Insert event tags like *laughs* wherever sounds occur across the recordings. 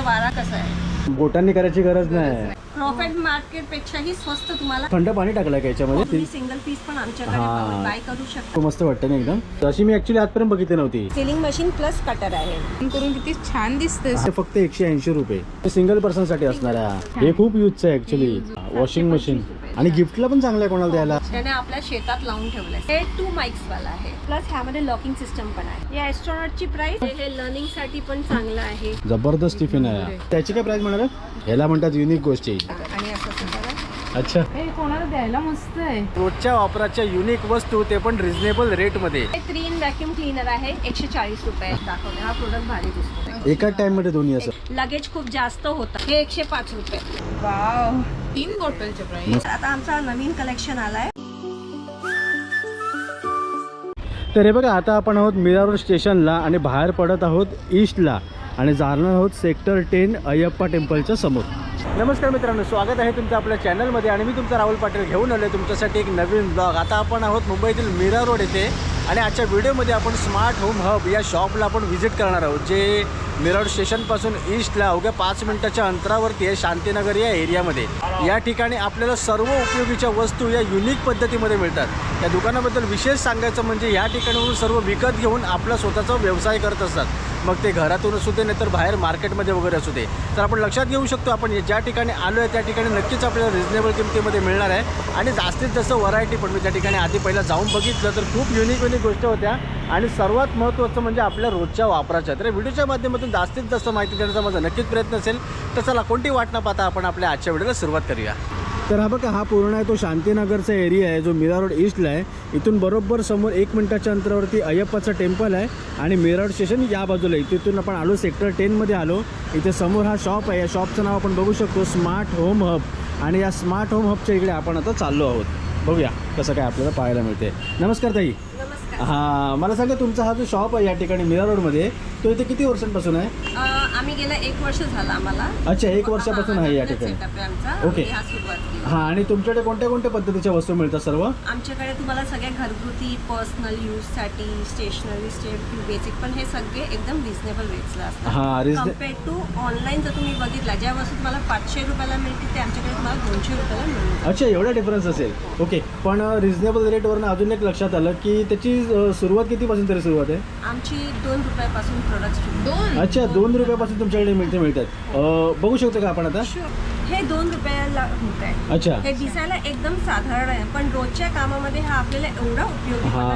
वारा कसा आहे? बोटांनी करायची गरज नाही. प्रॉफिट मार्केट पेक्षाही स्वस्त तुम्हाला? थंड पाणी टाकलं का याच्यामध्ये? तुम्ही सिंगल पीस पण आमच्याकडे हा. बाय करू शकता. मस्त वाटतं ना एकदम. तशी मी ऍक्च्युली आजपर्यंत बघितली नव्हती. सिलिंग मशीन प्लस कटर आहे. करून किती छान दिसते फक्त एकशे ऐंशी रुपये. सिंगल पर्सनसाठी असणार आहे. हे खूप युजचं आहे ऍक्च्युली वॉशिंग मशीन आणि गिफ्टला पण चांगलं आहे कोणाला द्यायला. त्याने आपल्या शेतात लावून ठेवलंय. हे टू माइक्स वाला आहे. प्लस ह्यामध्ये लॉकिंग सिस्टम पण आहे. या ची प्राइस हे लर्निंगसाठी पण चांगलं आहे. जबरदस्त टिफिन आहे त्याची काय प्राइस म्हणाल? ह्याला म्हणतात युनिक गोष्टी आणि असं करा. अच्छा. हे कोणाला द्यायला मस्त आहे. रोजच्या वापराच्या युनिक वस्तू ते पण रिझनेबल रेटमध्ये. हे थ्री इन व्हॅक्यूम क्लीनर आहे एकशे चाळीस रुपये दाखवले. हा प्रोडक्ट भारी दिसतो. एकाच टाइममध्ये दोन्ही असं. लगेज खूप जास्त होतं. हे एकशे पाच रुपये. वाव तीन बॉटलचे प्राइस आता आमचा नवीन कलेक्शन आलाय. तर हे बघा आता आपण आहोत मीरा रोड स्टेशनला आणि बाहेर पडत आहोत ईस्टला आणि जाणार आहोत सेक्टर टेन अय्यप्पा टेम्पलच्या समोर. नमस्कार मित्रांनो स्वागत आहे तुमचं आपल्या चॅनलमध्ये आणि मी तुमचा राहुल पाटील घेऊन आलो तुमच्यासाठी एक नवीन ब्लॉग आता आपण आहोत मुंबईतील मीरा रोड येथे आणि आजच्या व्हिडिओमध्ये आपण स्मार्ट होम हब या शॉपला आपण व्हिजिट करणार आहोत जे मिरड स्टेशनपासून ईस्टला अवघ्या पाच मिनिटाच्या अंतरावरती आहे शांतीनगर या एरियामध्ये या ठिकाणी आपल्याला सर्व उपयोगीच्या वस्तू या युनिक पद्धतीमध्ये मिळतात. या दुकानाबद्दल विशेष सांगायचं म्हणजे या ठिकाणावरून सर्व विकत घेऊन आपला स्वतःचा व्यवसाय करत असतात. मग ते घरातून असू दे नाहीतर बाहेर मार्केटमध्ये वगैरे असू दे. तर आपण लक्षात घेऊ शकतो आपण ज्या ठिकाणी आलो आहे त्या ठिकाणी नक्कीच आपल्याला रिजनेबल किमतीमध्ये मिळणार आहे. आणि जास्तीत जास्त व्हरायटी पण मी त्या ठिकाणी आधी पहिला जाऊन बघितलं तर खूप युनिक युनिक गोष्ट होत्या. आणि सर्वात महत्त्वाचं म्हणजे आपल्या रोजच्या वापराच्या. तर व्हिडिओच्या माध्यमातून जास्तीत जास्त माहिती देण्याचा माझा नक्कीच प्रयत्न असेल. तर चला कोणती वाट न पाहता आपण आपल्या आजच्या व्हिडिओला सुरुवात करूया. तर हा बघा हा पूर्ण आहे तो शांतीनगरचा एरिया आहे जो मीरा रोड ईस्टला आहे. इथून बरोबर समोर एक मिनिटाच्या अंतरावरती अय्यप्पाचं टेम्पल आहे आणि मीरा रोड स्टेशन या बाजूला आहे. तिथून आपण आलो सेक्टर टेनमध्ये आलो. इथे समोर हा शॉप आहे. या शॉपचं नाव आपण बघू शकतो स्मार्ट होम हब आणि या स्मार्ट होम हबच्या इकडे आपण आता चाललो आहोत. बघूया कसं काय आपल्याला पाहायला मिळते नमस्कार ताई. नमस्कार. हां मला सांगा तुमचा हा जो शॉप आहे या ठिकाणी मीरा रोडमध्ये तो इथे किती वर्षांपासून आहे? अं, आम्ही गेल्या एक वर्ष झालं आम्हाला. अच्छा एक वर्षापासून आहे या ठिकाणी. setup आहे आमचा. ओके. हा सुरुवात केली. हां आणि तुमच्याकडे कोणत्या कोणत्या पद्धतीच्या वस्तू मिळतात सर्व? आमच्याकडे तुम्हाला सगळे घरगुती पर्सनल यूजसाठी स्टेशनरी स्टेप बेसिक पण हे सगळे एकदम रिझनेबल रेट्सला असतात. हां रिजने कंपेअर टू ऑनलाईन जर तुम्ही बघितला ज्या वस्तू तुम्हाला पाचशे रुपयाला मिळते ते आमच्याकडे तुम्हाला दोनशे रुपयाला मिळून जाईल. अच्छा एवढा डिफरन्स असेल. ओके पण रिझनेबल रेटवरनं अजून एक लक्षात आलं की त्याची अ, सुरुवात कितीपासून तरी सुरुवात आहे? आमची दोन रुपयापासून प्रोडक्ट दोन? अच्छा दोन रुपयापासून तुमच्याकडे मिळते मिळतात. अ, बघू शकतो का आपण आता? हे दोन रुपयाला होत आहे अच्छा हे दिसायला एकदम साधारण आहे पण रोजच्या कामामध्ये हा आपल्याला एवढा उपयोगी हा.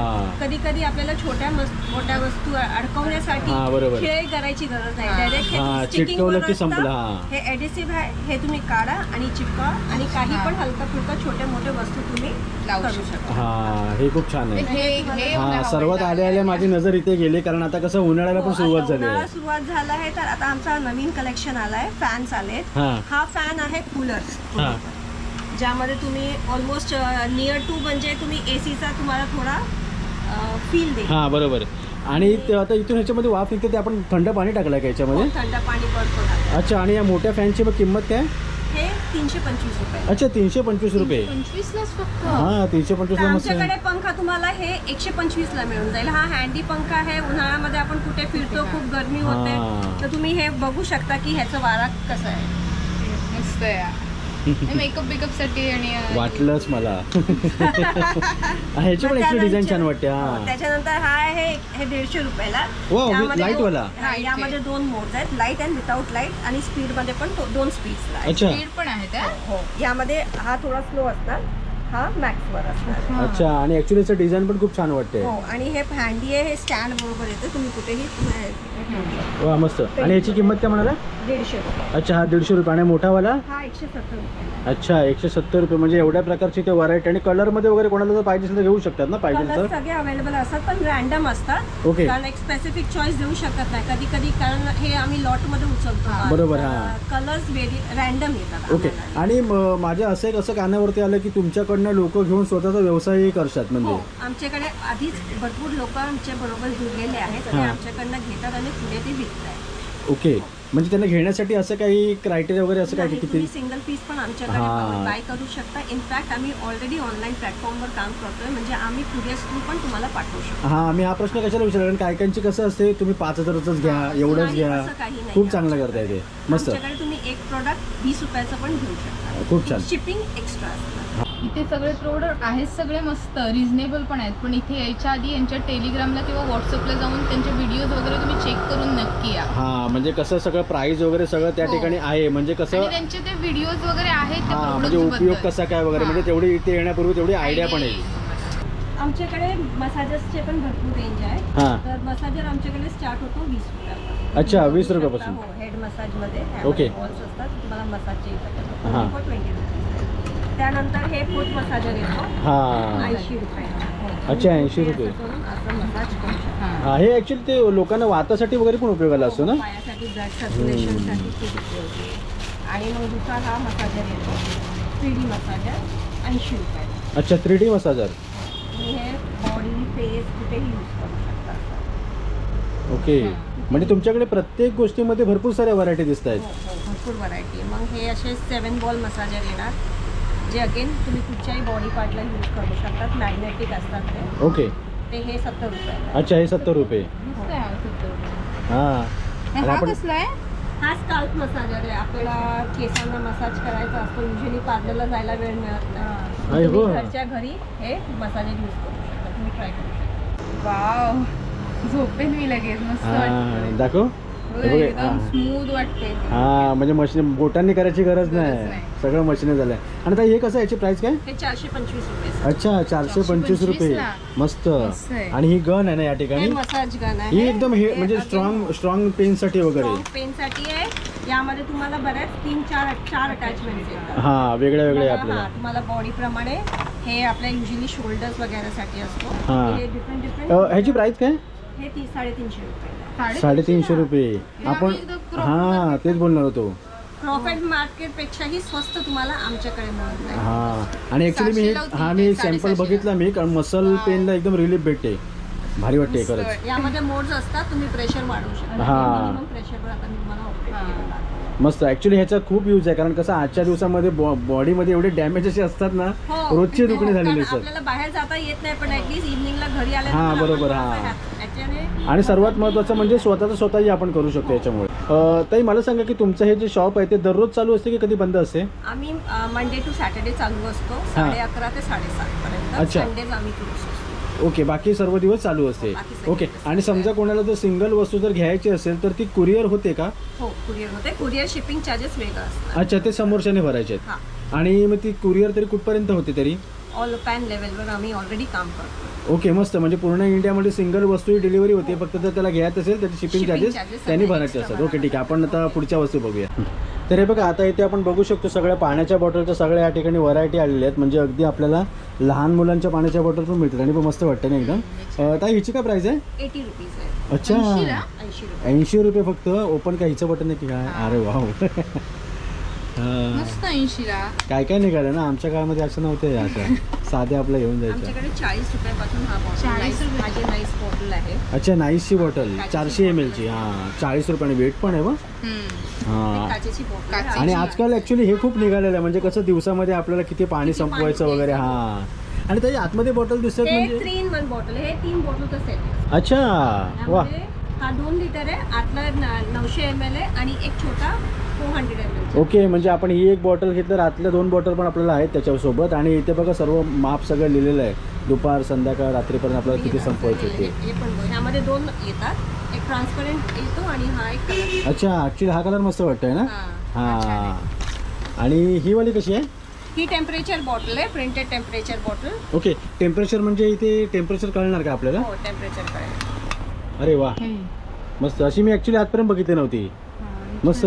कधी कधी आपल्याला छोट्या मस- मोठ्या वस्तू अडकवण्यासाठी हा, बरोबर. खेळ करायची गरज नाही हा. डायरेक्ट हा, हे चिटकवलं की. संपलं, हा. हे एडिसिव्ह आहे हे तुम्ही काढा आणि चिपका आणि काही हा. पण हलका फुलका छोटे मोठे वस्तू तुम्ही लावू करू शकता. शकता हां हे खूप छान आहे हे हे हां सर्वात आवडलं. आल्या आल्या माझी नजर इथे गेली कारण आता कसं उन्हाळ्याला पण हो, सुरुवात आता झाली उन्हाळा आहे सुरुवात झाला आहे तर आता आमचा नवीन कलेक्शन आलाय फॅन्स आलेत हां हा फॅन आहे कूलर हां. ज्यामध्ये तुम्ही ऑलमोस्ट नियर टू म्हणजे तुम्ही एसीचा तुम्हाला थोडा फील देईल. हां बरोबर आणि ते आता इथून ह्याच्यामध्ये वाफ निघते ते आपण थंड पाणी टाकलं का याच्यामध्ये? खूप थंड पाणी पडतो. अच्छा आणि या मोठ्या फॅनची मग किंमत काय? हे तीनशे पंचवीस रुपये. अच्छा तीनशे पंचवीस रुपये. पंचवीसलाच फक्त? हां तीनशे तर पंचवीस मस्त. आहे. आमच्याकडे पंखा तुम्हाला हे एकशे पंचवीस ला मिळून जाईल. हा हँडी पंखा आहे. उन्हाळ्यामध्ये आपण कुठे फिरतो खूप गरमी होते. हा. तर तुम्ही हे बघू शकता की ह्याचं वारा कसं आहे. मस्त आहे. मेकअप बिकअपसाठी आणि वाटलंच मला. ह्याची पण ॲक्च्युली डिझाईन छान वाटते हो, हां त्याच्यानंतर हा आहे हे दीडशे रुपयाला. Wow, with यामध्ये light वाला? हा, Light यामध्ये दोन मोड्स आहेत लाइट अँड विदाउट लाइट आणि स्पीडमध्ये पण तो- दोन स्पीड्स आहेत अच्छा. स्पीड पण आहे त्या हो यामध्ये हा थोडा स्लो असणार. हा मॅक्स वर असणार. अच्छा आणि ऍक्च्युली याचं डिझाईन पण खूप छान वाटते हो आणि हे हँडी आहे हे स्टँड बरोबर येतं तुम्ही कुठेही तुम्ही- वा मस्त. आणि याची किंमत काय म्हणाला? दीडशे रुपये. अच्छा हा दीडशे रुपये. आणि मोठावाला हा एकशे सत्तर रुपये. अच्छा एकशे सत्तर रुपये. म्हणजे एवढ्या प्रकारची ते व्हरायटी आणि कलरमध्ये वगैरे कोणाला जर पाहिजे असेल तर घेऊ शकतात ना? पाहिजे कलर तर? सगळे अवेलेबल असतात पण रॅन्डम असतात. ओके कारण एक स्पेसिफिक चॉईस देऊ शकत नाही. कधी कधी कारण हे आम्ही लॉटमध्ये उचलतो बरोबर, हा. कलर्स रॅन्डम येतात ओके आम्हाला. आणि म- माझ्या असं एक असं कानावरती आलं की तुमच्याकडनं लोक घेऊन स्वतःचा व्यवसायही करतात म्हणजे. हो आमच्याकडे आधीच भरपूर लोक आमच्या बरोबर जुळलेले आहेत हा. आमच्याकडनं घेतात आणि पुढे ते विकतात ओके म्हणजे त्यांना घेण्यासाठी असं काही क्रायटेरिया वगैरे असं काय नाही, किती? तुम्ही सिंगल पीस पण आमच्याकडे हा. बाय करू शकता. इनफॅक्ट आम्ही ऑलरेडी ऑनलाईन प्लॅटफॉर्मवर काम करतोय म्हणजे आम्ही कुरिअर्स थ्रू पण तुम्हाला पाठवू शकतो. हा मी हा प्रश्न कशाला विचारला कारण काय काहींची कसं असते तुम्ही पाच हजाराचंच घ्या एवढंच घ्या. असं काही नाही. खूप चांगलं करताय ते. मस्त. आमच्याकडे तुम्ही एक प्रोडक्ट वीस रुपयाचं पण घेऊ शकता. खूप छान. शिपिंग एक्स्ट्रा असतं. इथे सगळे प्रोडक्ट आहेत सगळे मस्त रिझनेबल पण आहेत पण इथे यायच्या आधी यांच्या टेलिग्रामला किंवा व्हॉट्सअपला जाऊन त्यांचे व्हिडिओज वगैरे तुम्ही चेक करून नक्की या हा म्हणजे कसं सगळं प्राइस वगैरे सगळं त्या हो. ठिकाणी आहे म्हणजे आणि कसं त्यांचे ते व्हिडिओज वगैरे आहेत त्या हा म्हणजे products उपयोगबद्दल. कसा काय वगैरे. म्हणजे तेवढी इथे येण्यापूर्वी तेवढी आयडिया पण येईल. आहे आमच्याकडे मसाजर्सचे पण भरपूर रेंज आहे हा तर मसाजर आमच्याकडे स्टार्ट होतो वीस रुपयापासून अच्छा, तुम्ही 20 बघू रुपयापासून. शकता, हो हेड मसाजमध्ये Okay. बॉल्स असतात तुम्हाला मसाजचे हा. ट्वेंटी त्यानंतर हे फूट मसाजर येतो. हा. ऐंशी रुपये. हो. अच्छा, 80 रुपये. असं करून असं मसाज करू शकता. हा. हा ऍक्च्युली ते लोकांना वातासाठी वगैरे पण उपयोगाला असतो ना? पायासाठी ब्लड सर्क्युलेशनसाठी खूप उपयोगी आहे. आणि मग दुसरा हा मसाजर येतो. थ्री डी मसाजर ऐंशी रुपये. अच्छा थ्री डी मसाजर. आणि हे बॉडी फेस कुठेही यूज करू शकता असं. ओके. म्हणजे तुमच्याकडे प्रत्येक गोष्टीमध्ये भरपूर साऱ्या व्हरायटी दिसत हो, आहेत हो, भरपूर व्हरायटी मग हे असे सेवन बॉल मसाजर येणार. जे अगेन तुम्ही कुठच्याही बॉडी पार्टला यूज करू शकतात. मॅग्नेटिक असतात ते. ओके ते हे सत्तर रुपये अच्छा हे सत्तर रुपये. हा. हा हा आपण कसला आहे? हा स्काल्प मसाजर आहे आपल्याला केसांना मसाज करायचा असतो. युजली पार्लरला जायला वेळ मिळत नाही. तुम्ही हो. घरच्या घरी हे मसाजर यूज करू शकता. तुम्ही ट्राय करू शकता. वाव झोपेन मी लगेच. मस्त हा वाटतं दाखव. हे. स्मूथ वाटते हा. म्हणजे मशीन बोटांनी करायची गरज नाही. सगळं मशीन झालंय. आणि ताई हे कसं आहे याची प्राइस काय? हे चारशे पंचवीस रुपये अच्छा चारशे पंचवीस 425 रुपये. मस्त. आणि ही गन आहे ना या ठिकाणी? ही एकदम हे म्हणजे स्ट्रॉंग स्ट्रॉंग पेन साठी वगैरे. आहे. यामध्ये तुम्हाला बऱ्याच तीन चार चार अटॅचमेंट हा वेगळ्या वेगळ्या आपल्याला. तुम्हाला बॉडी प्रमाणे हे आपल्या युजली शोल्डर्स वगैरे साठी असतो डिफरंट अ, डिफरंट ह्याची प्राइस काय? हे ती साडेतीनशे रुपये. साडेतीनशे रुपये. आपण हा तेच बोलणार होतो. प्रॉफिट मार्केट पेक्षाही स्वस्त तुम्हाला आमच्याकडे मिळत नाही हा आणि ऍक्च्युली मी हे- हा मी सॅम्पल. बघितला मी कारण मसल पेनला एकदम रिलीफ भेटते. भारी वाटते खरंच. यामध्ये मोड्स असतात तुम्ही प्रेशर वाढवू शकता. हा. मिनिमम प्रेशरवर आता मी तुम्हाला मस्त. ऍक्च्युली ह्याचा खूप यूज आहे. कारण कसं आजच्या दिवसामध्ये बॉडीमध्ये एवढे डॅमेज असे असतात ना हो. रोजची दुखणी झालेली असतात. आपल्याला बाहेर जाता येत नाही पण ऍटलीस्ट इव्हनिंगला घरी आले हा, बरोबर, हा. आणि सर्वात महत्त्वाचं म्हणजे स्वतःचं स्वतःही आपण करू शकतो याच्यामुळे. ताई मला सांगा की तुमचं हे जे शॉप आहे ते दररोज चालू असते की कधी बंद असते? आम्ही मंडे टू सॅटर्डे चालू असतो. साडे अकरा ते साडेसात पर्यंत. अच्छा. संडेज आम्ही ओके बाकी सर्व दिवस चालू असते. बाकी सगळे ओके दिवस आणि समजा कोणाला जर सिंगल वस्तू जर घ्यायची असेल तर ती कुरिअर होते का? हो कुरिअर होते. कुरिअर शिपिंग चार्जेस वेगळं असतात. अच्छा ते समोरच्याने भरायचे हा. आहेत आणि मग ती कुरिअर तरी कुठपर्यंत होते तरी? ऑल पॅन लेवलवर आम्ही ऑलरेडी काम करतो ओके मस्त. म्हणजे पूर्ण इंडियामध्ये सिंगल वस्तू डिलिव्हरी होते. फक्त जर त्याला घ्यायचं असेल त्याचे शिपिंग Shipping चार्जेस charges त्यांनी भरायचे extra असतात. ओके ठीक आहे. आपण आता पुढच्या वस्तू बघूया. तर हे बघा आता इथे आपण बघू शकतो सगळ्या पाण्याच्या बॉटलच्या सगळ्या या ठिकाणी व्हरायटी आलेल्या आहेत. म्हणजे अगदी आपल्याला लहान मुलांच्या पाण्याच्या बॉटल पण मिळतात आणि पण मस्त वाटतं ना एकदम. अं, ताई हिची काय प्राइस आहे? एटी रुपीज आहे. अच्छा. 80 ला? ऐंशी रुपये. ऐंशी रुपये फक्त. ओपन काय हिचं बटन आहे की काय? अरे वाव. *laughs* हा. मस्त ऐंशीला काय काय निघालं ना? आमच्या काळामध्ये असं नव्हतं हे असं साधे आपलं घेऊन जायचं. आमच्याकडे चाळीस रुपयापासून हा बॉटल 40 नाईस रुपये. माझी नाईस बॉटल आहे. अच्छा नाईसची बॉटल चारशे एम एलची हां. चाळीस रुपयाने वेट पण आहे बा. हम्म. हां. काचेची बॉटल काचेची. आणि आजकाल ऍक्च्युली हे खूप निघालेलं आहे. म्हणजे कसं दिवसामध्ये आपल्याला किती पाणी किती पाणी संपवायचं वगैरे. प्यायचं. हां. आणि त्याच्या आतमध्ये बॉटल दिसतात हे म्हणजे थ्री इन वन बॉटल हे तीन बॉटलचा सेट आहे अच्छा. वा. त्यामध्ये हा दोन लिटर आहे. आतला न- नऊशे एम एल आहे आणि एक छोटा four hundred M L okay म्हणजे आपण ही एक बॉटल घेतलं आतल्या दोन बॉटल पण आपल्याला आहेत त्याच्यासोबत. आणि इथे बघा सर्व माप सगळं लिहिलेलं आहे. दुपार संध्याकाळ रात्रीपर्यंत आपल्याला किती संपवायचे ते हे पण बघ. ह्यामध्ये दोन येतात. एक ट्रान्सपरंट येतो आणि हा एक कलर अच्छा ऍक्च्युली हा कलर मस्त वाटतोय ना? हा छान आहे. हां आणि ही वाली कशी आहे? ही टेम्परेचर बॉटल आहे printed temperature bottle okay temperature म्हणजे इथे टेम्परेचर कळणार का आपल्याला? हो टेम्परेचर कळेल. अरे वा. हे. मस्त. अशी मी ॲक्च्युली आजपर्यंत बघितली नव्हती. हा, मस्त.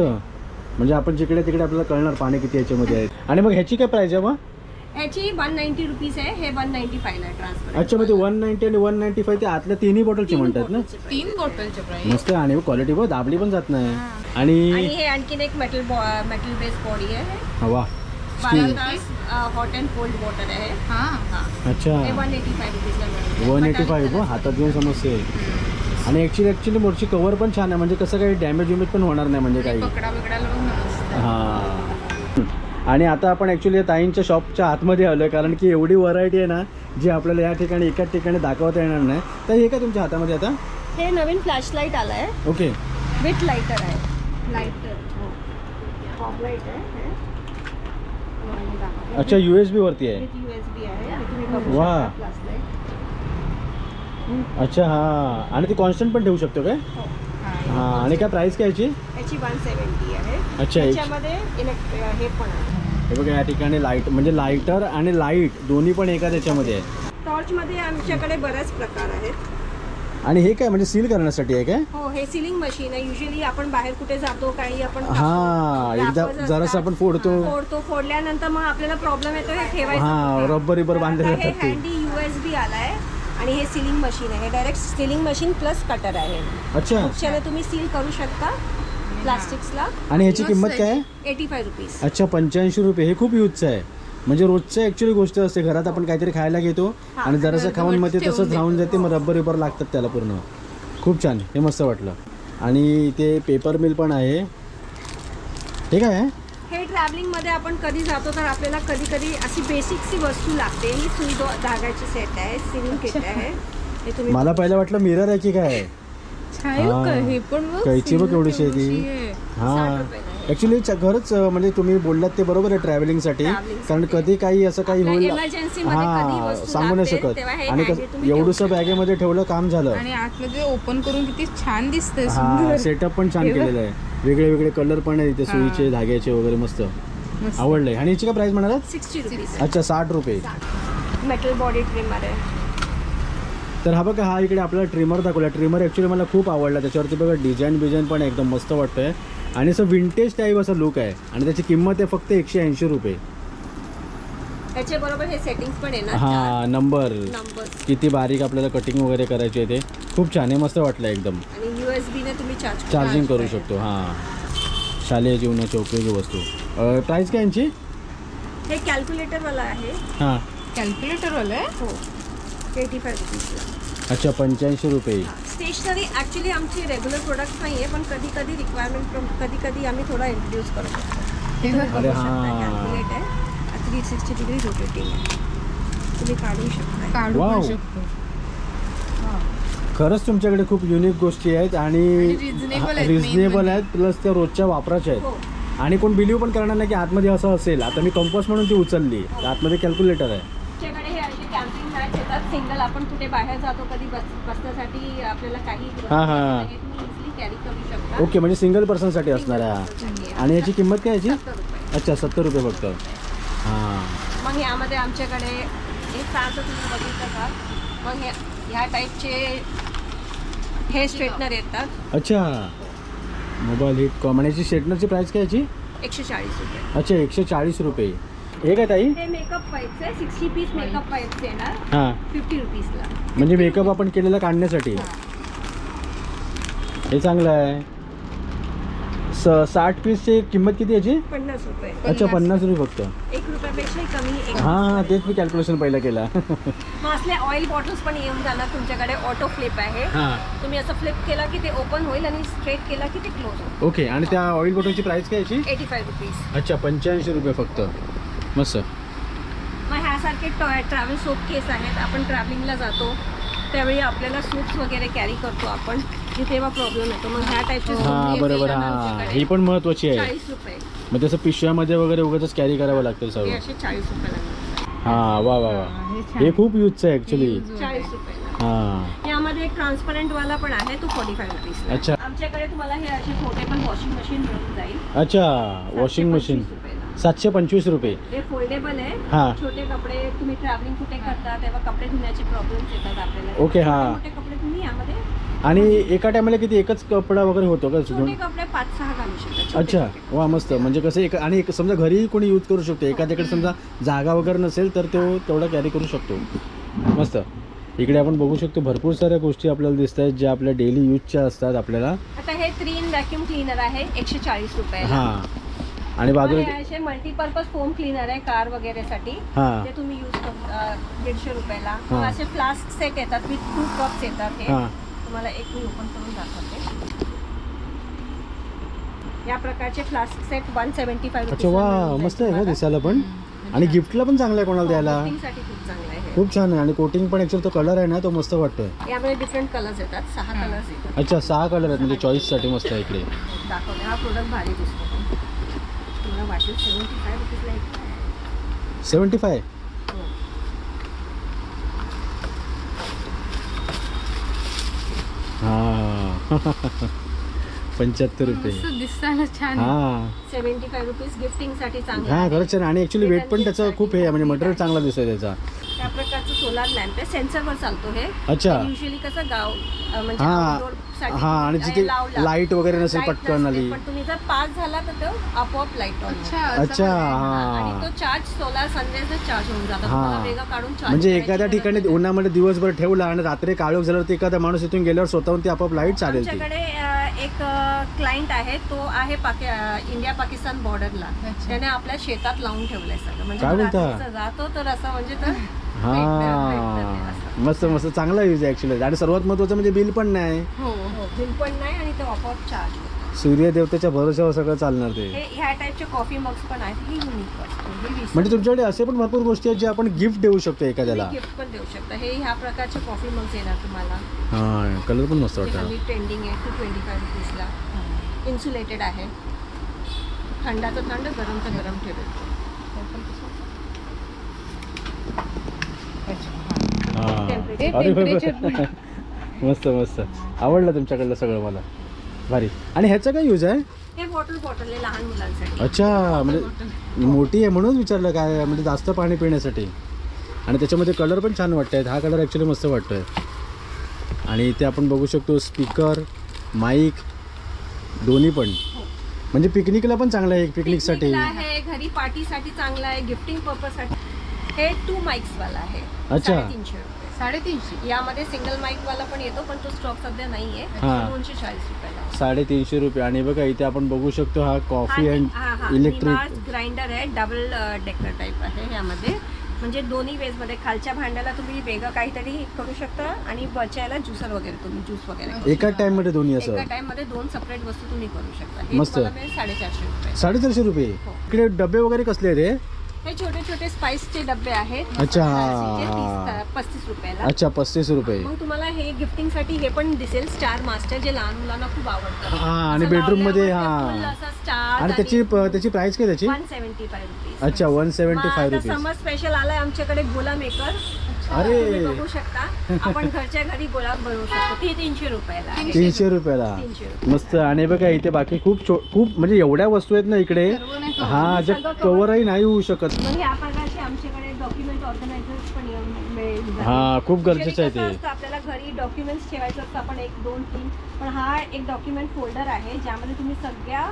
म्हणजे आपण जिकडे तिकडे आपल्याला कळणार पाणी किती याच्यामध्ये आहे. आणि मग ह्याची काय प्राइस आहे मग? ह्याची वन नाईन्टी रुपीज आहे हे वन नाईन्टी फाईव्ह आहे. ट्रान्सपरंट अच्छा मग ते वन नाईन्टी आणि वन नाईन्टी फाय ते आतल्या तिन्ही बॉटलचे म्हणतात ना? तीन बॉटलचे प्राइस मस्त आणि क्वालिटी बघ दाबली पण जात नाही. आणि आणि हे आणखीन एक मेटल मेटल बेस बॉडी आहे. बारा तास हॉट अँड कोल्ड वॉटर आहे. हा. हा. अच्छा. हे वन एटी फाईव्ह रुपीजला मिळेल वन एटी फाईव्ह हातात घेऊन समजते. आणि ॲक्च्युली ॲक्च्युली मोरची कवर पण छान आहे. म्हणजे कसं काही डॅमेज विमेज पण होणार नाही म्हणजे काही. हां. आणि आता आपण ॲक्च्युली ताईंच्या शॉपच्या आतमध्ये आलो आहे कारण की एवढी व्हरायटी आहे ना जी आपल्याला या ठिकाणी एकाच ठिकाणी दाखवता येणार नाही. तर हे काय तुमच्या हातामध्ये आता? हे नवीन फ्लॅश लाइट आलं आहे ओके. विथ लायटर आहे. लायटर फॉग लाइट आहे हे. अच्छा यू एस बीवरती आहे. वा. अच्छा हां. आणि ती कॉन्स्टंट पण ठेवू शकतो काय? हो. हां आणि काय प्राईस काय याची? याची वन सेवन्टी आहे. अच्छा एक त्याच्यामध्ये इलेक्ट्रिक हे पण आहे. हे बघा या ठिकाणी लाइट म्हणजे लाईटर आणि लाइट दोन्ही पण एका त्याच्यामध्ये आहे टॉर्चमध्ये आमच्याकडे बरेच प्रकार आहेत. आणि हे काय म्हणजे सील करण्यासाठी आहे काय? हो हे सिलिंग मशीन आहे. युजली आपण बाहेर कुठे जातो काही आपण हां एकदा जरासं. आपण फोडतो. फोडतो. फोडल्यानंतर मग आपल्याला प्रॉब्लेम येतो हे ठेवायचं हां रिबर तर बांधलेले हे हँडी यू एस बी आलाय. आणि हे सिलिंग मशीन आहे. Direct sealing machine plus cutter आहे. अच्छा. त्याने तुम्ही सील करू शकता प्लास्टिक्सला आणि ह्याची किंमत काय? आहे एटी फाय रुपीज अच्छा पंच्याऐंशी रुपये. हे खूप यूजचं आहे. म्हणजे रोजचं ॲक्च्युली गोष्ट असते. घरात आपण काहीतरी खायला घेतो आणि जरासं खाऊन मग ते ठेवून तसंच राहून जाते मग रब्बर रिबर लागतात त्याला पूर्ण. खूप छान. हे मस्त वाटलं. आणि ते पेपर मिल पण आहे. काय? आहे हे ट्रॅव्हलिंगमध्ये आपण कधी जातो तर आपल्याला कधी कधी अशी बेसिकची वस्तू लागते. ही सुई दो धागाची सेट आहे सिलिंग किट आहे. हे तुम्ही मला पहिलं वाटलं मिरर आहे की काय? हां. पण कैची बघ केवढीशी आहे. ती. हां. ॲक्च्युली खरंच म्हणजे तुम्ही बोललात ते बरोबर आहे ट्रॅव्हलिंगसाठी कारण. कधी काही असं काही होईल emergency मध्ये कधी हां वस्तू सांगू नाही लागते, शकत. तेव्हा हे आणि एवढंसं बॅगेमध्ये ठेवलं काम झालं. आणि आतमध्ये ओपन करून किती छान दिसतंय सुंदर. सेटअप पण छान. केलेलं आहे. वेगळे वेगळे कलर पण आहे इथे. सुईचे धाग्याचे वगैरे मस्त. आवडलंय. आणि याची काय प्राइस सिक्स्टी रुपीज. अच्छा साठ रुपये. मेटल बॉडी ट्रिमर आहे. तर हा बघा हा इकडे आपल्याला ट्रिमर दाखवला. ट्रिमर ॲक्च्युली मला खूप आवडला. त्याच्यावरती बघा डिझाईन बिझाईन पण एकदम मस्त वाटतंय. आणि असं विंटेज टाईप असा लुक आहे. आणि त्याची किंमत आहे फक्त एकशे ऐंशी रुपये. हे सेटिंग्स पण हा नंबर किती बारीक आपल्याला कटिंग वगैरे करायची आहे ते. खूप छान आहे मस्त वाटलं एकदम. आणि युएसबी ने तुम्ही चार्ज चार्जिंग करू शकतो हां. शालेय जीवनाच्या उपयोगी वस्तू. प्राईस काय यांची? हे कॅल्क्युलेटर वाला आहे. हां. कॅल्क्युलेटर वाला आहे? हो. एटी फाय रुपीजला. अच्छा पंच्याऐंशी रुपये. स्टेशनरी ॲक्च्युली आमची रेग्युलर प्रोडक्ट नाही आहे पण कधी कधी रिक्वायरमेंट कधी कधी आम्ही थोडा इंट्रोड्यूस करू शकतो. हे बघ. अरे हां. कॅल्क्युलेट आहे. थ्री सिक्स्टी डिग्री रोटेटिंग आहे. तुम्ही काढू शकता. काढू शकतो. खरंच तुमच्याकडे खूप युनिक गोष्टी आहेत आणि रिझनेबल म्हणजे. आहेत प्लस त्या रोजच्या वापराच्या हो. आहेत आणि कोण बिलीव्ह पण करणार नाही की आतमध्ये असं असेल. आता मी कंपॉस म्हणून ती उचलली. तर आतमध्ये कॅल्क्युलेटर आहे. हे सिंगल आपण कुठे बाहेर जातो कधी बस बसण्यासाठी आपल्याला काही हां, हां. ओके म्हणजे सिंगल पर्सनसाठी असणार आहे हा. आणि याची किंमत काय याची? अच्छा सत्तर रुपये फक्त. हां. मग यामध्ये आमच्याकडे हे तुम्ही बघितलं का? मग ह्या टाईपचे हे स्ट्रेटनर येतात. अच्छा. मोबाईल हिट कॉम. आणि याची शेटनरची प्राईस काय याची? एकशे चाळीस रुपये. अच्छा एकशे चाळीस रुपये. हे काय ताई? हे मेकअप आहे सिक्स्टी पीस मेकअप येणार हां. फिफ्टी रुपीजला म्हणजे मेकअप आपण केलेला काढण्यासाठी. हे चांगलं आहे. स साठ पीसची किंमत किती याची? पन्नास रुपये. अच्छा पन्नास. रुपये फक्त. एक रुपयापेक्षाही कमी एक हां हां तेच मी कॅल्क्युलेशन पहिलं केलं. मग असले ऑइल बॉटल्स पण येऊन जाणार तुमच्याकडे ऑटो फ्लिप आहे. हां. तुम्ही असं फ्लिप केला की ते ओपन होईल आणि स्ट्रेट केला की ते क्लोज होईल. ओके आणि त्या ऑइल बॉटलची प्राईस काय याची? एटी फाय रुपीज अच्छा पंच्याऐंशी रुपये फक्त. मस्त. मग ह्यासारखे टॉय ट्रॅव्हल सोप केस आहेत. आपण ट्रॅव्हलिंगला जातो. त्यावेळी आपल्याला सूट्स वगैरे कॅरी करतो आपण की तेव्हा प्रॉब्लेम येतो. मग ह्या टाईपचे हां बरोबर. हां ही पण महत्त्वाची आहे. चाळीस रुपये. मग तसं पिशव्यामध्ये वगैरे उगाच कॅरी करावं लागतं हे सर्व असे चाळीस रुपये हां वा वा वा. हे खूप यूजचं आहे ॲक्च्युली चाळीस रुपयाला. हां. यामध्ये एक ट्रान्सपरंट वाला पण आहे तो फोर्टी फाय रुपीज अच्छा. आमच्याकडे तुम्हाला हे असे मोठे पण वॉशिंग मशीन मिळून जाईल. अच्छा वॉशिंग मशीन. सातशे पंचवीस रुपये. हे फोल्डेबल आहे. हां. छोटे कपडे तुम्ही ट्रॅव्हलिंग कुठे करता तेव्हा कपडे धुण्याचे प्रॉब्लेम्स येतात आपल्याला. ओके, हा. मोठे कपडे तुम्ही यामध्ये आणि एका टायमाला किती एकच कपडा वगैरे होतो का छोटे दोन कपडे पाच सहा घालू शकता छोटे अच्छा. वा मस्त. म्हणजे कसं एक आणि एक समजा घरी कोणी यूज करू शकतो. एखाद्याकडे समजा जागा वगैरे नसेल तर तो तेवढा कॅरी करू शकतो. मस्त. इकडे आपण बघू शकतो भरपूर साऱ्या गोष्टी आपल्याला दिसत आहेत ज्या आपल्या डेली यूजच्या असतात आपल्याला. आता हे थ्री इन व्हॅक्यूम क्लीनर आहे एकशे चाळीस रुपये हां. आणि बाजूला असे मल्टीपर्पज फोम क्लीनर आहे कार वगैरे साठी हां. ते तुम्ही यूज कर दीडशे रुपयाला. हा. असे फ्लास्क सेट येतात विथ टू कप्स येतात हे. हां. तुम्हाला एक मी ओपन करून दाखवते. या प्रकारचे फ्लास्क सेट वन सेव्हन्टी अच्छा वा मस्त आहे का दिसायला पण. आणि गिफ्टला पण चांगलं आहे कोणाला द्यायला? खूप चांगलं आहे हे. खूप छान आहे. आणि कोटिंग पण ॲक्च्युअली तो कलर आहे ना तो मस्त वाटतोय. यामध्ये डिफरंट कलर्स येतात. सहा कलर्स येतात. अच्छा सहा कलर आहेत म्हणजे चॉईससाठी मस्त आहे इकडे. दाखवते. हा प्रोडक्ट भारी दिसतो. फाय रुपीजला एक आहे. सेवन्टी फाय हो. हां *laughs* पंच्याहत्तर रुपये मस्त दिसायला छान आहे. हां फाय रुपीज गिफ्टिंगसाठी चांगलं हां आहे. खरंच छान आणि ॲक्च्युली वेट पण त्याचं खूप हे आहे म्हणजे मटेरियल चांगला दिसतोय त्याचा त्या प्रकारचं सोलार लॅम्प आहे. सेन्सरवर चालतो हे. अच्छा. युजली कसं गाव अं, म्हणजे हां. outdoor साठी हां आणि आहे जिथे लावला. लाइट वगैरे नसेल Light पटकन नसते, आली. पण तुम्ही जर पास झाला तर तो आपोआप लाइट ऑन अच्छा असं अच्छा पण आहे. आणि हां तो चार्ज सोलार सनरेज चार्ज होऊन जातो. हां. तुम्हाला वेगळं काढून चार्ज म्हणजे एखाद्या ठिकाणी उन्हामध्ये दिवसभर ठेवला आणि रात्री काळोख झाल्यावर ते एखादा माणूस इथून गेल्यावर स्वतःहून ती आपोआप लाइट चालेल ती. आमच्याकडे अं, एक क्लायंट आहे. तो आहे पाकि अं, इंडिया पाकिस्तान बॉर्डरला अच्छा. त्याने आपल्या शेतात लावून ठेवलंय सगळं. म्हणजे काय तो बोलता? रात्रीचं जातो तर असं म्हणजे तर हां. मस्त मस्त. चांगला यूज आहे ॲक्च्युली आणि सर्वात महत्त्वाचं म्हणजे बिल पण नाही. हो बिल पण नाही आणि ते आपोआप चार्ज होतो सूर्यदेवतेच्या भरोशावर सगळं चालणार ते. हे ह्या टाईपचे कॉफी मग्स पण आहेत. ही युनिक वस्तू ही वीस म्हणजे तुमच्याकडे असे पण भरपूर गोष्टी आहेत जे आपण गिफ्ट देऊ शकतो एखाद्याला. गिफ्ट पण देऊ शकता. हे ह्या प्रकारचे कॉफी मग्स येणार तुम्हाला. हां कलर पण मस्त जे वाटतं. हल्ली ट्रेंडिंग आहे. टू ट्वेंटी फाय रुपीजला इन्सुलेटेड आहे. थंडाचं थंड गरमचं गरम ठेवेल. हां. हे. अरे. मस्त मस्त. आवडलं तुमच्याकडलं सगळं मला. भारी. आणि ह्याचं काय यूज आहे? हे बॉटल बॉटल आहे लहान मुलांसाठी. अच्छा म्हणजे मोठी आहे म्हणून विचारलं काय आहे, म्हणजे जास्त पाणी पिण्यासाठी. आणि त्याच्यामध्ये कलर पण छान वाटत आहेत हा कलर ॲक्च्युली मस्त वाटतोय. आणि इथे आपण बघू शकतो स्पीकर माईक दोन्ही पण. म्हणजे पिकनिकला पण चांगलं आहे पिकनिकसाठी आहे घरी पार्टीसाठी चांगला आहे गिफ्टिंग पर्पजसाठी हे टू माइक्स वाला आहे अच्छा. साडेतीनशे रुपये साडेतीनशे यामध्ये सिंगल माईक वाला पण येतो पण तो स्टॉक सध्या नाहीये हा. दोनशे चाळीस रुपयाला साडेतीनशे रुपये आणि बघा इथे आपण बघू शकतो हा कॉफी अँड. इलेक्ट्रिक ग्राइंडर आहे डबल डेकर टाईप आहे यामध्ये म्हणजे दोन्ही वेजमध्ये खालच्या भांड्याला तुम्ही वेगळं काहीतरी करू शकता आणि बचायला ज्युसर वगैरे तुम्ही ज्यूस वगैरे करू शकता. टाइममध्ये दोन्ही एका असं टाइममध्ये दोन सेपरेट वस्तू तुम्ही करू शकता हे मस्त. तुम्हाला मिळेल साडेचारशे रुपये साडेचारशे रुपये हो. इकडे डबे वगैरे कसले आहेत हे हे छोटे छोटे स्पाइसचे डबे आहेत. अच्छा. पस्तीस रुपयाला. अच्छा पस्तीस रुपये. मग तुम्हाला हे गिफ्टिंगसाठी हे पण दिसेल स्टार मास्टर जे लहान मुलांना खूप आवडतं. हा, आणि bedroom मध्ये, हा. स्टार आणि त्याची त्याची प्राइस काय त्याची? वन सेव्हन्टी फाय रुपीज अच्छा one seventy five rupees summer special आलाय आमच्याकडे गोला मेकर अरे. तुम्ही बघू शकता. आपण घरच्या घरी गोलाब बनवू शकतो. ते तीनशे रुपयाला. आहे. तीनशे रुपयाला. तीनशे मस्त. आणि बघा इथे बाकी खूप छो- खूप म्हणजे एवढ्या वस्तू आहेत ना इकडे. सर्व नाही का? हा जे सगळं cover. कवरही नाही होऊ शकत. मग या प्रकारचे आमच्याकडे डॉक्युमेंट ऑर्गनायझर्स पण येऊन मिळेल. हा खूप गरजेचं Usually आहे ते. आपल्याला घरी डॉक्युमेंट्स ठेवायचं असतं आपण एक दोन तीन. पण हा एक डॉक्युमेंट फोल्डर आहे ज्यामध्ये तुम्ही सगळ्या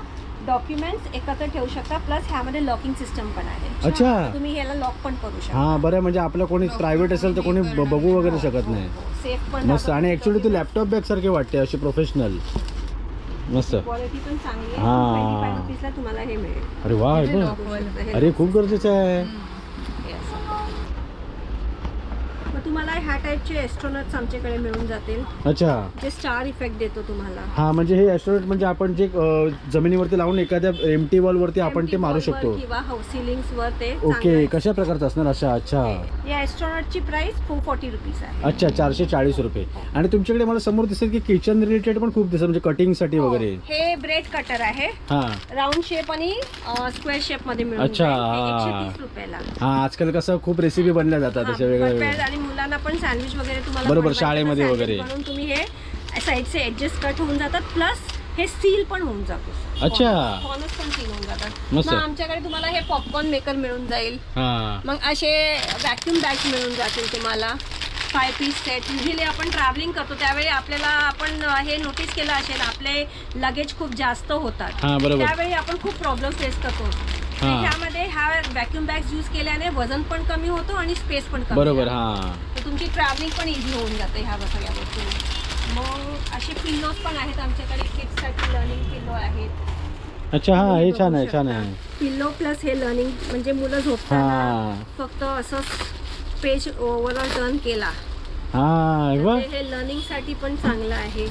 डॉक्युमेंट्स एकत्र ठेवू शकता. प्लस ह्यामध्ये लॉकिंग सिस्टम पण आहे. अच्छा. तुम्ही ह्याला लॉक पण करू शकता. हा बरं म्हणजे आपलं कोणी प्रायव्हेट असेल तर कोणी ब- बघू वगैरे शकत नाही. सेफ पण मस्त. आणि ऍक्च्युली ते लॅपटॉप बॅग सारखे वाटते अशी प्रोफेशनल मस्त. क्वालिटी पण चांगली हा. आहे रुपीजला तुम्हाला हे मिळेल. अरे वा हे हे बघ. हे अरे खूप गरजेचं आहे हे असं. मग तुम्हाला ह्या टाईपचे एस्ट्रॉनट्स आमच्याकडे मिळून जातील. अच्छा. जे स्टार इफेक्ट देतो तुम्हाला. हा म्हणजे हे ॲस्ट्रोनेट म्हणजे आपण जे अ, जमिनीवरती लावून एखाद्या एम टी वॉलवरती आपण ते Empty मारू wall वर शकतो. किंवा सिलिंग्स वर ते ओके चांगलं कशा प्रकारचं असणार? अच्छा अच्छा. आहे. या एस्ट्रॉनटची प्राइस फोर फॉर्टी रुपीज आहे. अच्छा चारशे चाळीस रुपये. आणि तुमच्याकडे मला समोर दिसेल की किचन रिलेटेड पण खूप दिसेल म्हणजे कटिंगसाठी हो. वगैरे. हे ब्रेड कटर आहे. हा. राऊंड शेप आणि स्क्वेअर शेपमध्ये मिळून अच्छा, जाईल. हे हा. रुपयाला. हा आजकाल कसं खूप रेसिपी बनल्या जातात हा, वेगळ्या आणि मुलांना पण सँडविच वगैरे तुम्हाला बरोबर, शाळेमध्ये वगैरे. बनवून तुम्ही हे साईडचे ऍडजस्ट कट होऊन जातात प्लस हे सील पण होऊन जातो. अच्छा. कॉर्नर्स पण सील होऊन जातात. मग आमच्याकडे तुम्हाला हे पॉपकॉर्न मेकर मिळून जाईल. मग असे व्हॅक्यूम बॅग्स मिळून जातील तुम्हाला. फाय पीस सेट युजली आपण ट्रॅव्हलिंग करतो त्यावेळी आपल्याला आपण हे नोटीस केलं असेल आपले लगेज खूप जास्त होतात. त्यावेळी आपण खूप प्रॉब्लेम फेस करतो. तर हा. ह्यामध्ये ह्या व्हॅक्यूम बॅग्स यूज केल्याने वजन पण कमी होतो आणि स्पेस पण कमी बरोबर. हा. तर तुमची ट्रॅव्हलिंग पण इझी होऊन जाते ह्या सगळ्या गोष्टी. मग असे पिल्लोज पण आहेत आमच्याकडे किड्ससाठी लर्निंग पिल्लो आहेत. अच्छा हा हे छान आहे छान आहे. पिल्लो प्लस हे लर्निंग म्हणजे मुलं झोपताना हा. फक्त असं पेज ओव्हरऑल टर्न केला. हा तर वा. ते हे लर्निंगसाठी पण चांगलं आहे.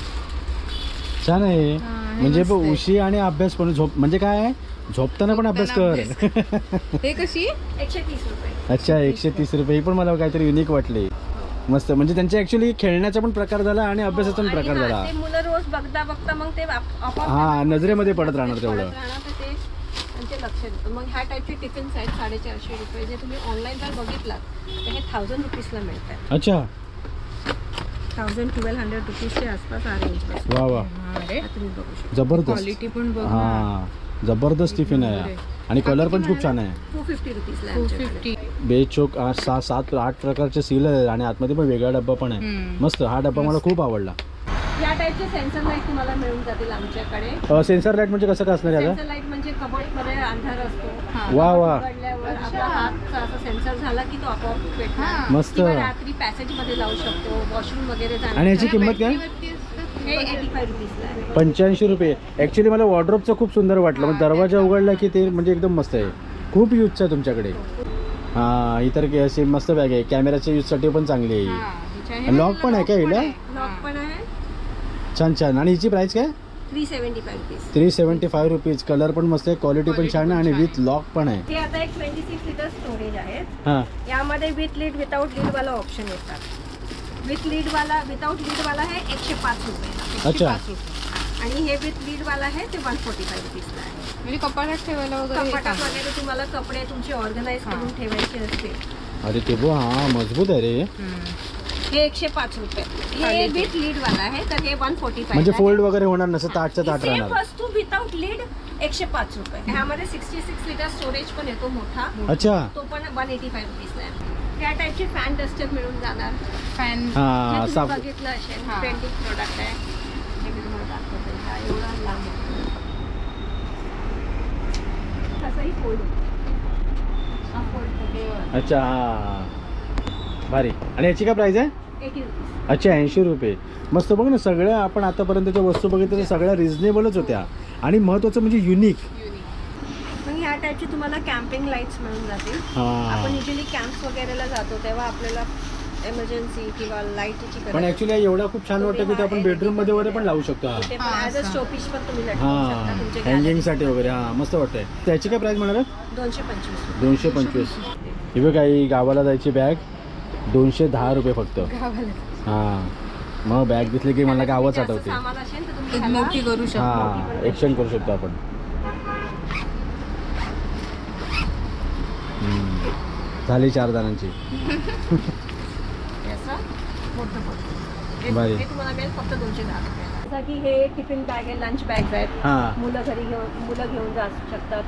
छान आहे हा, हे म्हणजे आहे. उशी आणि अभ्यास पण झोप म्हणजे काय आहे? झोपताना पण अभ्यास कर. *laughs* हे कशी? एकशे तीस रुपये. अच्छा एकशे तीस रुपये. ही पण मला काहीतरी युनिक वाटली. मस्त. म्हणजे त्यांचे ऍक्च्युली खेळण्याचा पण प्रकार झाला आणि अभ्यासाचा पण आणि प्रकार हा, झाला मुलं रोज बघता बघता मग ते हा नजरेमध्ये पडत राहणार तेवढं. राहणार तर ते त्यांचे लक्ष देतं मग ह्या टाईपचे टिफिन्स आहेत साडेचारशे रुपये. जे तुम्ही ऑनलाईन जर बघितलात तर हे थाउजंड रुपीजला मिळतात अच्छा. थाउजंड ट्वेल्व हंड्रेड रुपीजच्या आसपास हा रेंज वा वा. अरे तुम्ही बघू शकता. जबरदस्त. क्वालिटी पण बघ. हा. जबरदस्त टिफिन आहे आणि कलर पण खूप छान आहे. टू फिफ्टी रुपीजला टू आहे फिफ्टी बेज चोक आठ सहा सात आठ प्रकारचे सील आहे आणि आतमध्ये पण वेगळा डब्बा पण आहे. हम्म. मस्त. हा डब्बा मला खूप आवडला. या टाईपचे सेन्सर लाइट तुम्हाला मिळून जातील आमच्याकडे. सेन्सर लाइट म्हणजे कसं काय असणार आहे सेन्सर लाइट म्हणजे कबडमध्ये अंधार असतो. हा. वा वा. उघडल्यावर आपला हातचा असा सेन्सर झाला की तो आपोआप पेटणार. मस्त किंवा रात्री पॅसेजमध्ये लावू शकतो वॉशरूम वगैरे आणि याची किंमत काय? हे एटी फाय रुपीजला आहे. पंच्याऐंशी रुपये. ॲक्च्युली मला वॉर्ड्रोपचं खूप सुंदर वाटलं. म्हणजे दरवाजा उघडला की ते म्हणजे एकदम मस्त आहे. खूप यूजचं आहे तुमच्याकडे. हां इतर अशी मस्त बॅग आहे. कॅमेराच्या यूजसाठी पण चांगली आहे. लॉक पण आहे का हिला? लॉक पण आहे. छान छान. आणि हिची प्राइस काय? Three seventy five rupees three seventy five rupees colour पण मस्त आहे क्वालिटी पण छान आहे आणि विथ लॉक पण आहे. हे आता एक ट्वेंटी सिक्स लिटर स्टोरेज आहे. हां. यामध्ये विथ लीड विदाउट लीड वाला ऑप्शन येतात. विथ लीड वाला विदाउट लीड वाला आहे एकशे पाच रुपये. अच्छा. आणि हे विथ लीड वाला आहे ते वन फोर्टी फाय रुपीजला आहे. म्हणजे कपाटात ठेवायला वगैरे हे कपाटात. वगैरे तुम्हाला कपडे तुमचे ऑर्गनाईज. करून ठेवायचे असते अरे ते बो हां मजबूत आहे रे. हम्म. हे एकशे पाच रुपये. हे. विथ लीड वाला आहे तर हे वन फोर्टी म्हणजे फोल्ड वगैरे होणार नसं ताटच्या ताट सेम राहणार. वस्तू विदाउट लीड एकशे पाच रुपये. ह्यामध्ये सिक्स्टी सिक्स लिटर स्टोरेज पण येतो मोठा. अच्छा. तो पण वन एटी फाय रुपीजला आहे. त्या टाईपचे फॅन डस्टर मिळून जाणार. फॅन हे हां तुम्ही साफ बघितलं असेल हा. ट्रेंडिंग प्रोडक्ट आहे. हे मी तुम्हाला दाखवते. हा एवढा लांब आहे. तसंही फोल्ड अच्छा हां. भारी. आणि याची काय प्राईस आहे? अच्छा ऐंशी रुपये. मस्त बघ ना सगळ्या आपण आतापर्यंतच्या वस्तू बघितल्या त्या सगळ्या रिझनेबलच होत्या. आणि महत्त्वाचं म्हणजे युनिक ह्या टाईपचे तुम्हाला कॅम्पिंग लाईट्स मिळून जातील. आपण हां युजली कॅम्प्स वगैरेला जातो तेव्हा आपल्याला एमर्जन्सी किंवा लाईटची पण एवढा खूप छान वाटतं की ते आपण बेडरूममध्ये वगैरे पण लावू शकतो. हा हा, हां वगैरे हां मस्त वाटतंय. त्याची काय आहे? gallery. दोनशे पंचवीस. दोनशे पंचवीस. ही बघ काही गावाला जायची बॅग दोनशे दहा रुपये फक्त. हां. मग बॅग दिसली की मला गावच आठवते. सामान असेल तर तुम्ही एक ह्याला- मोठी करू शकतो. हां एक्सचेंज करू शकतो आपण. झाली चार जणांची. हे. हे. हे जसं की हे टिफिन बॅग आहे लंच बॅग्स आहेत. हां. मुलं घरी घेऊन मुलं घेऊन जाऊ शकतात.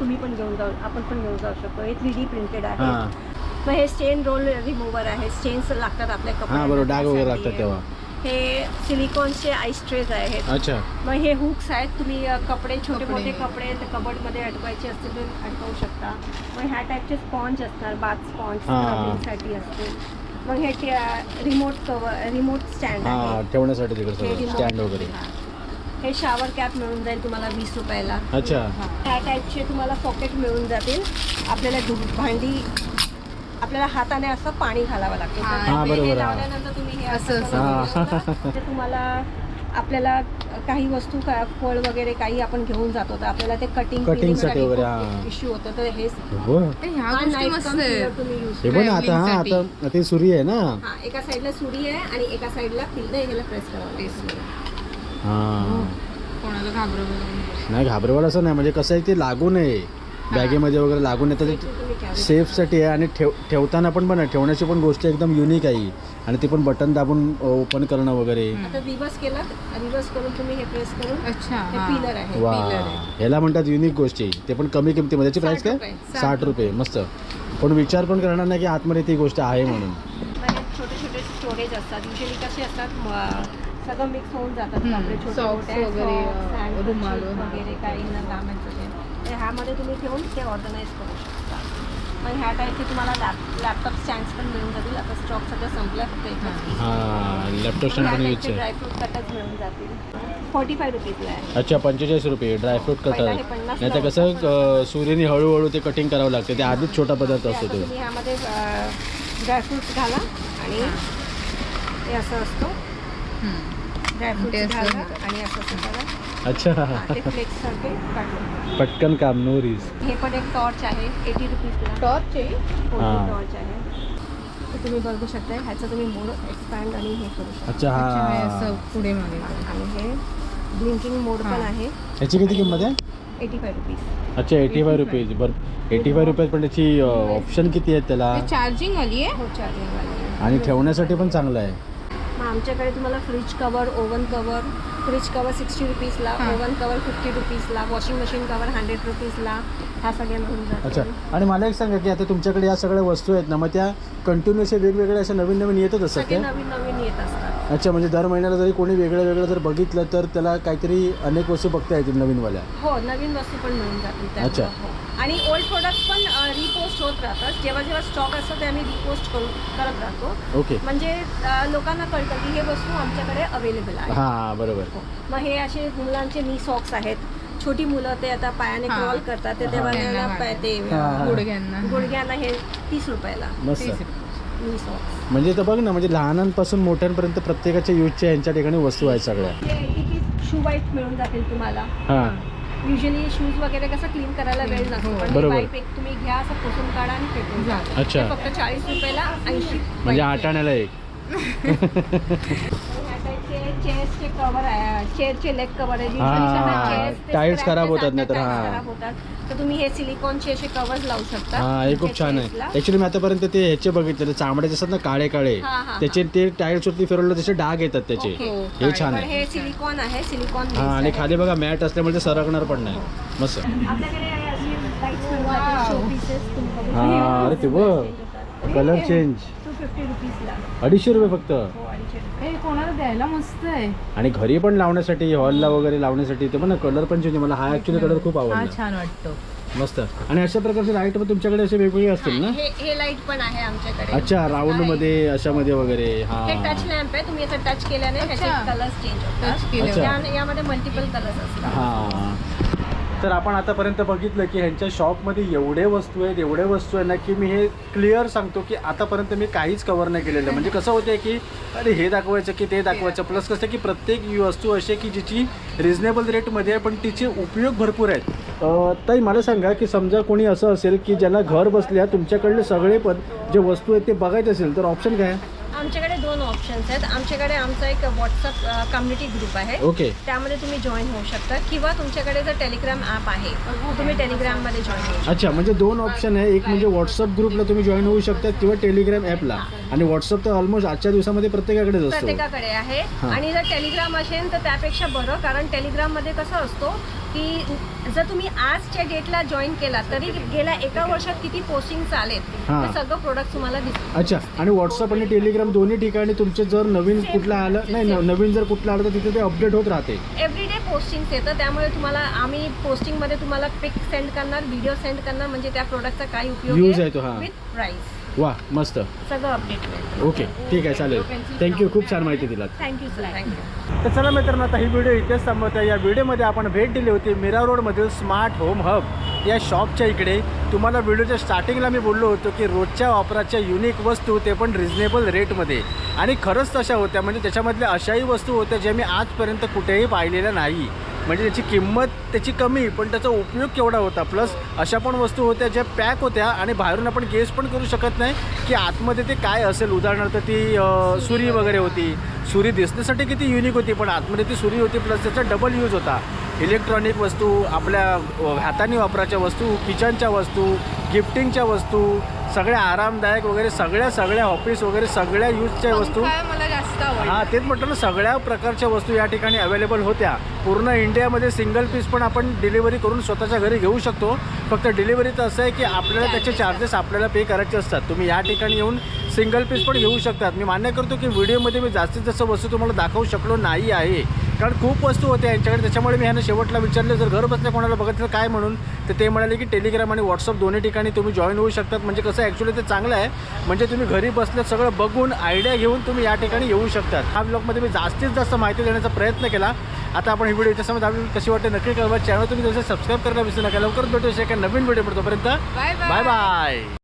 तुम्ही पण घेऊन जाऊ आपण पण घेऊन जाऊ शकतो. हे थ्री डी प्रिंटेड आहे. हां. मग हे स्टेन रोल रिमूव्हर आहे. स्टेन्स लागतात आपल्या हां बरोबर. डाग वगैरे लागतात तेव्हा. हे सिलिकॉनचे आईस ट्रेज आहेत. अच्छा. मग हे हुक्स आहेत. तुम्ही कपडे छोटे कपडे. मोठे कपडे ते कबडमध्ये अडकवायचे असतील तर अडकवू शकता. मग ह्या टाईपचे स्पॉन्ज असणार बाथ स्पॉन्ज हां. साठी असतील. मग हे रिमोट कवर रिमोट स्टँड हां आहे. ठेवण्यासाठी तिकडे हे स्टँड वगैरे. हां. शॉवर कॅप मिळून जाईल तुम्हाला वीस रुपयाला. अच्छा. ह्या टाईपचे तुम्हाला पॉकेट मिळून जातील. आपल्याला भांडी आपल्याला हाताने असं पाणी घालावं लागतं. तर हां. लावल्यानंतर तुम्ही हे असं- असं हां. तर तुम्हाला आपल्याला काही वस्तू का फळ वगैरे काही आपण घेऊन जातो तर आपल्याला ते कटिंग Cutting साठी वगैरे. इश्यू होतं. तर हे हो हा हे पण आता हां. आता ते सुरी आहे ना? हा एका साईडला सुरी आहे आणि एका साईडला पिल्ल ह्याला प्रेस करावं. हां. कोणाला घाबरवलं नाही घाबरवाल असं नाही. म्हणजे कसं आहे ते लागू नये. बॅगेमध्ये वगैरे लागू नये तर इथे तुम्ही carry सेफसाठी आहे आणि ठेव ठेवताना पण पण. ठेवण्याची पण गोष्ट एकदम युनिक आहे आणि ते पण बटन दाबून ओपन करणं वगैरे. आता रिवर्स केलं रिवर्स करून तुम्ही हे प्रेस करून अच्छा हे हा. पिलर आहे. वा. ह्याला म्हणतात युनिक गोष्टी ते पण कमी किमतीमध्ये. त्याची प्राइस साठ काय. साठ रुपये. मस्त. पण विचार पण करणार नाही की आतमध्ये ती गोष्ट आहे म्हणून. मग छोटे छोटे स्टोरेज असतात. युजली कसे असतात? म- सगळं मिक्स होऊन जातात. आपले छोटे वगैरे, रुमाल. वगैरे. काही ना कामाचं ते तर ह्यामध्ये तुम्ही ठेवून ते ऑर्गनाईज करू शकता. मग ह्या टाईपचे तुम्हाला लॅप लॅपटॉप स्टँड्स पण मिळून जातील. आता स्टॉक सगळं संपला. हां लॅपटॉप स्टँड पण यूज ड्रायफ्रूट कटच मिळून जातील. फोर्टी फाय रुपीजला आहे. अच्छा पंचेचाळीस रुपये ड्रायफ्रूट पन्नास नाही तर कसं सुरीने हळूहळू ते कटिंग करावं लागते. ते आधीच छोटा पदार्थ ते असतो तो. तुम्ही ह्यामध्ये ड्रायफ्रूट घाला आणि हे असं असतो. ते ड्रायफ्रूट घाला. आणि असं असं करा. अच्छा. हा, ते सारखे पटकन काम नो रिस हे पण एक टॉर्च आहे एटी रुपीजला टॉर्च आहे? हा. टॉर्च आहे. हे तुम्ही बघू शकता ह्याचं तुम्ही मोड एक्सपॅन्ड आणि हे करू शकता. अच्छा हे. हा असं पुढे मागे आणि हे ब्लिंकिंग मोड पण हा. आहे. याची किती किंमत आहे? एटी फाय रुपीज अच्छा एटी फाय रुपीज बरं एटी फाय रुपीज पण त्याची ऑप्शन किती आहेत त्याला? चार्जिंग आली आहे? हो चार्जिंग आणि ठेवण्यासाठी पण चांगलं आहे. आमच्याकडे तुम्हाला fridge cover oven cover fridge cover sixty रुपीजला. Oven cover fifty रुपीजला वॉशिंग मशीन कवर हंड्रेड रुपीजला ह्या सगळ्या मिळून अच्छा आणि मला एक सांगा की आता तुमच्याकडे या सगळ्या वस्तू आहेत ना मग त्या कंटिन्युअस वेगवेगळ्या अशा नवीन नवीन येतच असतात सगळे नवीन नवीन येत असतात अच्छा म्हणजे दर महिन्याला जरी कोणी वेगळं वेगळं जर बघितलं तर त्याला काहीतरी अनेक वस्तू बघता येतील नवीनवाल्या हो नवीन वस्तू पण मिळून जातील. अच्छा. हो. आणि ओल्ड प्रोडक्ट पण रिपोस्ट होत राहतात. जेव्हा जेव्हा स्टॉक असतो ते आम्ही रिपोस्ट करू करत राहतो. ओके म्हणजे अ, लोकांना कळतं की हे वस्तू आमच्याकडे अवेलेबल आहे हां बरोबर. हो. मग हे असे मुलांचे नी सॉक्स आहेत. छोटी मुलं ते आता पायाने हा. क्रॉल करतात ते हा. तेव्हा त्यांना. पाय- ते हा. गुडघ्यांना. गुडघ्याला हे तीस रुपयाला. मस्त. तीस नी सॉक्स म्हणजे तर बघ ना म्हणजे लहानांपासून मोठ्यांपर्यंत प्रत्येकाच्या यूजच्या यांच्या ठिकाणी वस्तू आहेत सगळ्या. हे किती शू वाईट मिळून जातील तुम्हाला? हां. युजली शूज वगैरे कसं क्लीन करायला वेळ हो. बरोबर. वाईप एक तुम्ही घ्या असं पुसून काढा आणि फेकून जा. अच्छा ते फक्त चाळीस रुपयाला ऐंशी म्हणजे आठ आण्याला एक *laughs* चेअर्सचे कवर आहे चेअरचे लेग कवर आहे. हा, scratches खराब होतात असतात, नाहीतर, tiles हा. खराब होतात. तर तुम्ही हे सिलिकॉनचे असे कवर्स लावू शकता. हा हे खूप छान आहे. ऍक्च्युली मी आतापर्यंत ते ह्याचे बघितले ते चांबड्याचे असतात ना काळे काळे. हा, हा, त्याचे ते टायर्स वरती फिरवलं त्याचे डाग येतात त्याचे. हे छान आहे. हे सिलिकॉन आहे सिलिकॉन हा आणि खाली बघा मॅट असल्यामुळे ते सरकणार पण नाही. मस्त. हा. अरे ते बघ. फिफ्टी रुपीजला अडीचशे रुपये फक्त हो अडीचशे रुपये. हे कोणाला द्यायला मस्त आहे. आणि घरी पण लावण्यासाठी हॉलला वगैरे लावण्यासाठी ते पण कलर पण चेंज मला हा ऍक्च्युली कलर खूप हा आवडला. छान वाटतो. मस्त. आणि अशा प्रकारचे लाइट पण तुमच्याकडे असे वेगवेगळे असतील ना? हे हे लाइट पण आहे आमच्याकडे. अच्छा राऊंड. मध्ये अशामध्ये वगैरे हा. हे टच लॅम्प आहे. तुम्ही टच केल्याने ह्याचे अच्छा. कलर्स चेंज टच होतात. यामध्ये मल्टिपल कलर्स असतात. हा. तर आपण आतापर्यंत बघितलं की ह्यांच्या शॉपमध्ये एवढे वस्तू आहेत एवढे वस्तू आहे ना की मी हे क्लिअर सांगतो की आतापर्यंत मी काहीच कवर नाही केलेलं म्हणजे कसं होतं की अरे हे दाखवायचं की ते दाखवायचं प्लस कसं की प्रत्येक वस्तू अशी आहे की जिची रिझनेबल रेटमध्ये आहे पण तिचे उपयोग भरपूर आहेत तर ताई मला सांगा की समजा कोणी असं असेल की ज्याला घर बसल्या तुमच्याकडले सगळे पण जे वस्तू आहेत ते बघायचे असेल तर ऑप्शन काय आहे? आमच्याकडे दोन ऑप्शन्स आहेत. आमच्याकडे आमचा एक व्हॉट्सअप कम्युनिटी ग्रुप आहे. ओके त्यामध्ये तुम्ही जॉईन होऊ शकता. किंवा तुमच्याकडे जर टेलिग्राम ॲप आहे तुम्ही टेलिग्राममध्ये जॉईन होऊ शकता. अच्छा म्हणजे दोन ऑप्शन आहे. एक म्हणजे व्हॉट्सअप ग्रुपला तुम्ही जॉईन होऊ शकता किंवा टेलिग्राम ॲपला आणि व्हॉट्सअप तर ऑलमोस्ट आजच्या दिवसामध्ये प्रत्येकाकडेच असतो. प्रत्येकाकडे आहे. आणि जर टेलिग्राम असेल तर त्यापेक्षा बरं. कारण टेलिग्राममध्ये कसं असतो की जर तुम्ही आजच्या डेटला जॉईन केला तरी गेल्या एका वर्षात किती पोस्टिंग चालेल हा. ते सगळं प्रोडक्ट तुम्हाला दिसतील. अच्छा आणि व्हॉट्सअप आणि टेलिग्राम दोन्ही ठिकाणी तुमचे जर नवीन कुठलं आलं नाही न- नवीन जर कुठलं आलं तर तिथे ते अपडेट होत राहते. एव्हरीडे पोस्टिंग येतं त्यामुळे तुम्हाला आम्ही पोस्टिंगमध्ये तुम्हाला पिक सेंड करणार व्हिडिओ सेंड करणार म्हणजे त्या प्रोडक्टचा काय उपयोग Use आहे तो, हा. विथ प्राईस वा मस्त. सगळं अपडेट ओके ठीक आहे चालेल. थँक्यू खूप छान माहिती दिलात. थँक्यू सर थँक्यू तर चला मित्रांनो आता ही व्हिडिओ इथेच थांबवते या व्हिडिओमध्ये आपण भेट दिली होती मीरा रोडमधील स्मार्ट होम हब या शॉपच्या इकडे. तुम्हाला व्हिडिओच्या स्टार्टिंगला मी बोललो होतो की रोजच्या वापराच्या युनिक वस्तू ते पण रिजनेबल रेटमध्ये आणि खरंच तशा होत्या. म्हणजे त्याच्यामधल्या अशाही वस्तू होत्या ज्या मी आजपर्यंत कुठेही पाहिलेल्या नाही. म्हणजे त्याची किंमत त्याची कमी पण त्याचा उपयोग केवढा होता? प्लस अशा पण वस्तू होत्या ज्या पॅक होत्या आणि बाहेरून आपण गेस पण करू शकत नाही की आतमध्ये ते काय असेल. उदाहरणार्थ ती सुरी वगैरे होती. सुरी दिसण्यासाठी किती युनिक होती पण आतमध्ये ती सुरी होती प्लस त्याचा डबल यूज होता. इलेक्ट्रॉनिक वस्तू आपल्या हाताने वापराच्या वस्तू किचनच्या वस्तू गिफ्टिंगच्या वस्तू सगळ्या आरामदायक वगैरे सगळ्या सगळ्या ऑफिस वगैरे सगळ्या यूजच्या वस्तू. जास्त आवडला हा तेच म्हटलं ना सगळ्या प्रकारच्या वस्तू या ठिकाणी अवेलेबल होत्या. पूर्ण इंडियामध्ये सिंगल पीस पण आपण डिलिव्हरी करून स्वतःच्या घरी घेऊ शकतो. फक्त डिलिव्हरीचं असं आहे की आपल्याला त्याचे चार्जेस आपल्याला पे करायचे असतात. तुम्ही या ठिकाणी येऊन सिंगल पीस पण घेऊ शकतात. मी मान्य करतो की व्हिडिओमध्ये मी जास्तीत जास्त वस्तू तुम्हाला दाखवू शकलो नाही आहे. कारण खूप वस्तू होत्या यांच्याकडे. त्याच्यामुळे मी ह्यांना शेवटला विचारले जर घर बसल्या कोणाला बघत तर काय म्हणून? तर ते म्हणाले की टेलिग्राम आणि व्हॉट्सअप दोन्ही ठिकाणी तुम्ही जॉईन होऊ शकतात. म्हणजे कसं ॲक्च्युली ते चांगलं आहे. म्हणजे तुम्ही घरी बसल्या सगळं बघून आयडिया घेऊन तुम्ही या ठिकाणी येऊ शकतात. हा ब्लॉगमध्ये मी जास्तीत जास्त माहिती देण्याचा प्रयत्न केला. आता आपण ही व्हिडिओ याच्यासमोर आपल्याला कशी वाटते नक्की कळवा. चॅनल तुम्ही जसं सबस्क्राईब करायला विसरू नका लवकरच भेटू एका नवीन व्हिडिओ पडतोपर्यंत बाय बाय